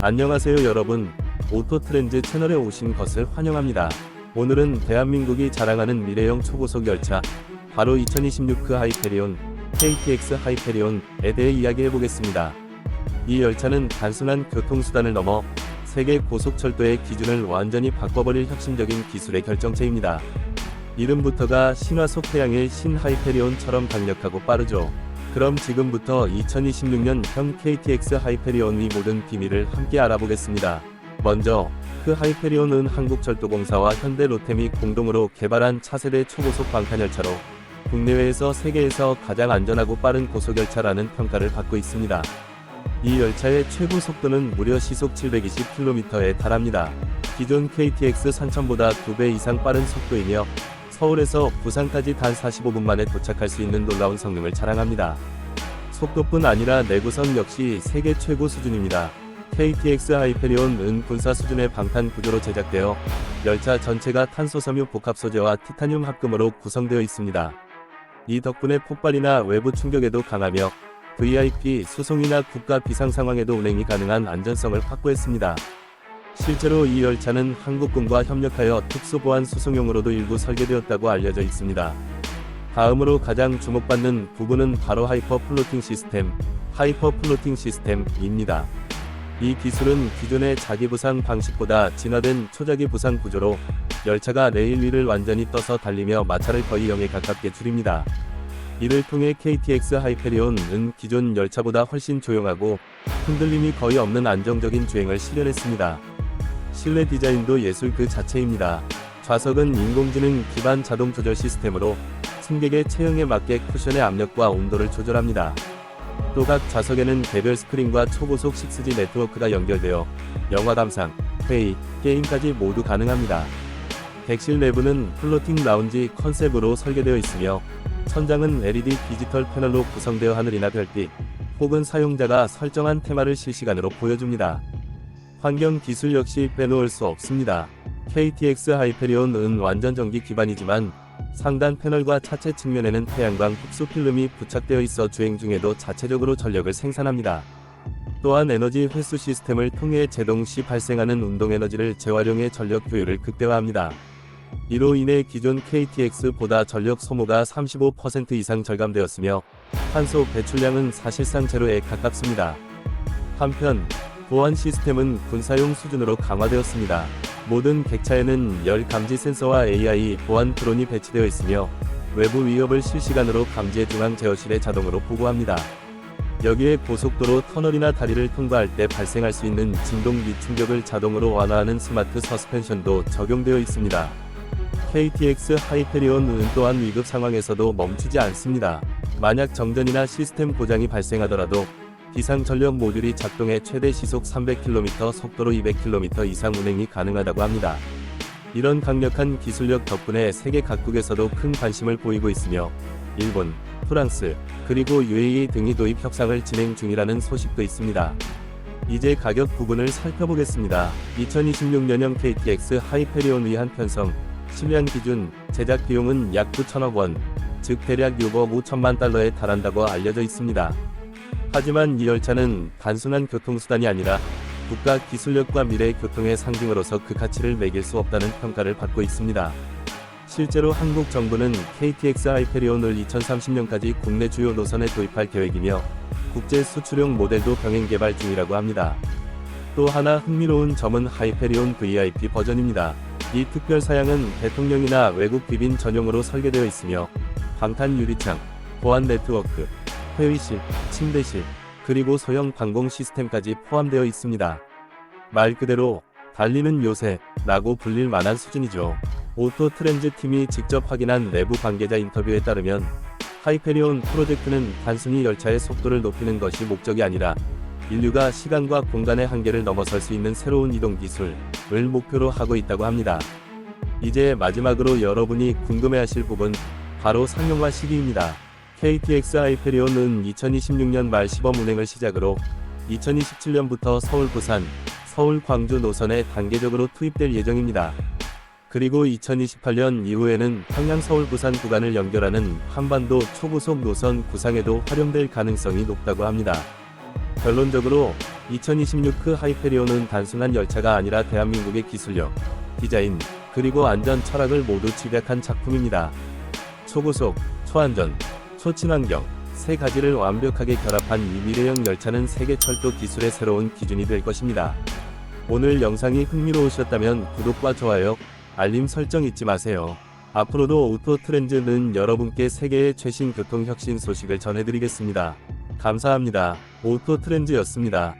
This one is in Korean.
안녕하세요 여러분. 오토트렌즈 채널에 오신 것을 환영합니다. 오늘은 대한민국이 자랑하는 미래형 초고속 열차, 바로 2026크 하이페리온, KTX 하이페리온에 대해 이야기해 보겠습니다. 이 열차는 단순한 교통수단을 넘어 세계 고속철도의 기준을 완전히 바꿔버릴 혁신적인 기술의 결정체입니다. 이름부터가 신화 속 태양의 신 하이페리온처럼 강력하고 빠르죠. 그럼 지금부터 2026년 현 KTX 하이페리온의 모든 비밀을 함께 알아보겠습니다. 먼저 그 하이페리온은 한국철도공사와 현대 로템이 공동으로 개발한 차세대 초고속 방탄열차로 국내외에서 세계에서 가장 안전하고 빠른 고속열차라는 평가를 받고 있습니다. 이 열차의 최고 속도는 무려 시속 720km에 달합니다. 기존 KTX 3000보다 2배 이상 빠른 속도이며 서울에서 부산까지 단 45분 만에 도착할 수 있는 놀라운 성능을 자랑합니다. 속도뿐 아니라 내구성 역시 세계 최고 수준입니다. KTX 하이페리온은 군사 수준의 방탄 구조로 제작되어 열차 전체가 탄소섬유 복합 소재와 티타늄 합금으로 구성되어 있습니다. 이 덕분에 폭발이나 외부 충격에도 강하며 VIP 수송이나 국가 비상 상황에도 운행이 가능한 안전성을 확보했습니다. 실제로 이 열차는 한국군과 협력하여 특수보안 수송용으로도 일부 설계되었다고 알려져 있습니다. 다음으로 가장 주목받는 부분은 바로 하이퍼 플로팅 시스템, 하이퍼 플로팅 시스템입니다. 이 기술은 기존의 자기 부상 방식보다 진화된 초자기 부상 구조로 열차가 레일 위를 완전히 떠서 달리며 마찰을 거의 0에 가깝게 줄입니다. 이를 통해 KTX 하이페리온은 기존 열차보다 훨씬 조용하고 흔들림이 거의 없는 안정적인 주행을 실현했습니다. 실내 디자인도 예술 그 자체입니다. 좌석은 인공지능 기반 자동 조절 시스템으로 승객의 체형에 맞게 쿠션의 압력과 온도를 조절합니다. 또 각 좌석에는 개별 스크린과 초고속 6G 네트워크가 연결되어 영화 감상, 회의, 게임까지 모두 가능합니다. 객실 내부는 플로팅 라운지 컨셉으로 설계되어 있으며 천장은 LED 디지털 패널로 구성되어 하늘이나 별빛 혹은 사용자가 설정한 테마를 실시간으로 보여줍니다. 환경 기술 역시 빼놓을 수 없습니다. KTX 하이페리온은 완전 전기 기반이지만 상단 패널과 차체 측면에는 태양광 흡수 필름이 부착되어 있어 주행 중에도 자체적으로 전력을 생산합니다. 또한 에너지 회수 시스템을 통해 제동 시 발생하는 운동 에너지를 재활용해 전력 효율을 극대화합니다. 이로 인해 기존 KTX보다 전력 소모가 35% 이상 절감되었으며 탄소 배출량은 사실상 제로에 가깝습니다. 한편 보안 시스템은 군사용 수준으로 강화되었습니다. 모든 객차에는 열 감지 센서와 AI 보안 드론이 배치되어 있으며 외부 위협을 실시간으로 감지해 중앙 제어실에 자동으로 보고합니다. 여기에 고속도로 터널이나 다리를 통과할 때 발생할 수 있는 진동 및 충격을 자동으로 완화하는 스마트 서스펜션도 적용되어 있습니다. KTX 하이페리온은 또한 위급 상황에서도 멈추지 않습니다. 만약 정전이나 시스템 고장이 발생하더라도 비상 전력 모듈이 작동해 최대 시속 300km 속도로 200km 이상 운행이 가능하다고 합니다. 이런 강력한 기술력 덕분에 세계 각국에서도 큰 관심을 보이고 있으며 일본, 프랑스, 그리고 UAE 등이 도입 협상을 진행 중이라는 소식도 있습니다. 이제 가격 부분을 살펴보겠습니다. 2026년형 KTX 하이페리온 위한 편성, 심양 기준 제작 비용은 약 9천억 원, 즉 대략 6억 5천만 달러에 달한다고 알려져 있습니다. 하지만 이 열차는 단순한 교통수단이 아니라 국가 기술력과 미래 교통의 상징으로서 그 가치를 매길 수 없다는 평가를 받고 있습니다. 실제로 한국 정부는 KTX 하이페리온을 2030년까지 국내 주요 노선에 도입할 계획이며 국제 수출용 모델도 병행 개발 중이라고 합니다. 또 하나 흥미로운 점은 하이페리온 VIP 버전입니다. 이 특별 사양은 대통령이나 외국 귀빈 전용으로 설계되어 있으며 방탄 유리창, 보안 네트워크, 회의실, 침대실, 그리고 소형 방공 시스템까지 포함되어 있습니다. 말 그대로 달리는 요새라고 불릴 만한 수준이죠. 오토 트렌즈 팀이 직접 확인한 내부 관계자 인터뷰에 따르면 하이페리온 프로젝트는 단순히 열차의 속도를 높이는 것이 목적이 아니라 인류가 시간과 공간의 한계를 넘어설 수 있는 새로운 이동 기술을 목표로 하고 있다고 합니다. 이제 마지막으로 여러분이 궁금해하실 부분 바로 상용화 시기입니다. KTX 하이페리온은 2026년 말 시범 운행을 시작으로 2027년부터 서울 부산, 서울 광주 노선에 단계적으로 투입될 예정입니다. 그리고 2028년 이후에는 평양 서울 부산 구간을 연결하는 한반도 초고속 노선 구상에도 활용될 가능성이 높다고 합니다. 결론적으로 2026크 하이페리온은 단순한 열차가 아니라 대한민국의 기술력, 디자인, 그리고 안전 철학을 모두 집약한 작품입니다. 초고속, 초안전, 초친환경 세 가지를 완벽하게 결합한 이 미래형 열차는 세계 철도 기술의 새로운 기준이 될 것입니다. 오늘 영상이 흥미로우셨다면 구독과 좋아요, 알림 설정 잊지 마세요. 앞으로도 오토트렌즈는 여러분께 세계의 최신 교통 혁신 소식을 전해드리겠습니다. 감사합니다. 오토트렌즈였습니다.